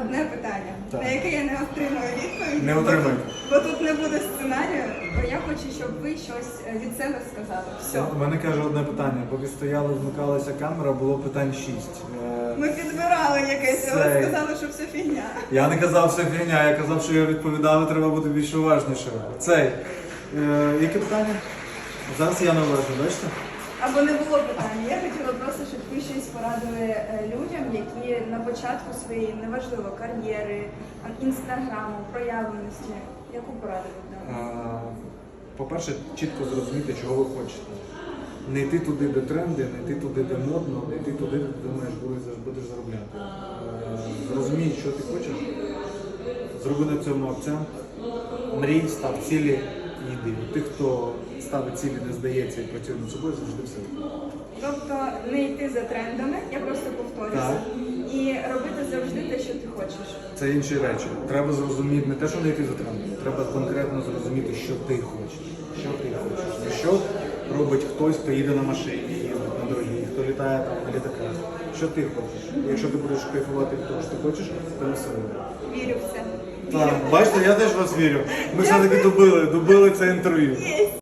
одне питання, Так. на яке я не отримую відповідь. Не бо Бо тут не буде сценарію. Бо я хочу, щоб ви щось е, від себе сказали. Все. У мене каже одне питання. Поки стояли, вмикалася камера, було питань шість. Е, Ми підбирали якесь, але Це- сказали, що все фігня. Я не казав, що фігня, я казав, що я відповідав, треба бути більш уважнішим. Цей. Е, яке питання? Зараз я належу, бачите? Або не було питання. Я хотіла просто, щоб ви щось порадили е, людям, на початку своєї неважливо кар'єри, інстаграму, проявленості. Яку пораду ви дали? По-перше, чітко зрозуміти, чого ви хочете. Не йти туди, де тренди, не йти туди, де модно, не йти туди, де думаєш, будеш, заробляти. Е, Зрозумій, що ти хочеш, зроби на цьому акцент, мрій, став цілі і йди. Тих, хто ставить цілі, не здається і працює над собою, завжди все. Тобто не йти за трендами, я просто повторюся, і робити завжди те, що ти хочеш. Це інші речі. Треба зрозуміти не те, що не йти за трендом, треба конкретно зрозуміти, що ти хочеш. Що ти хочеш. Не що робить хтось, хто їде на машині, їздить на дорогі, хто літає там на літаках. Що ти хочеш? Якщо ти будеш кайфувати від того, що ти хочеш, то не все. Вірю в це. Так, бачите, я теж вас вірю. Ми все-таки добили, добили це інтерв'ю.